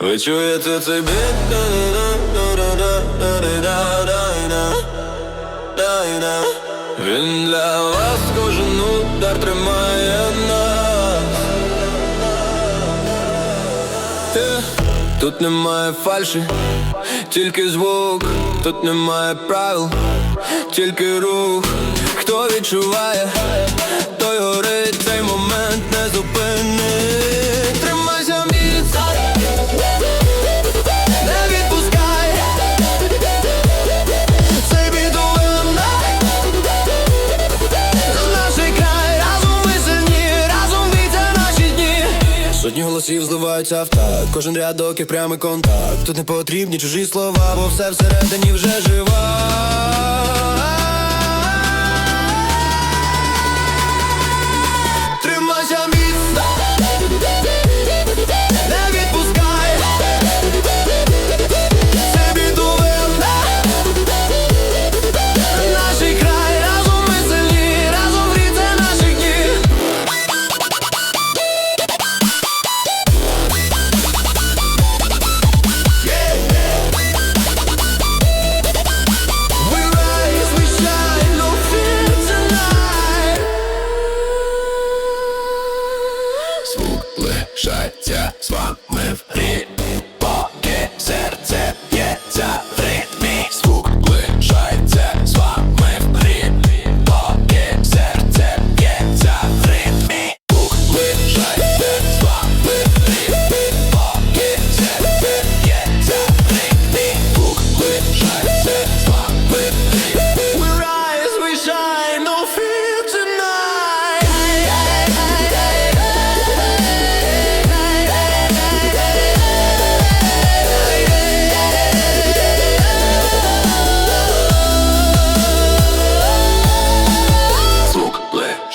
Ви чуєте цей біт? Він для вас кожен удар тримає нас Е, Тут немає фальші, тільки звук, тут немає правил, тільки рух. Хто відчуває, Сотні голосів зливаються в так. Кожен рядок і прямий контакт. Тут не потрібні чужі слова, бо все всередині вже жива лишається з вами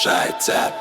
Звук лишається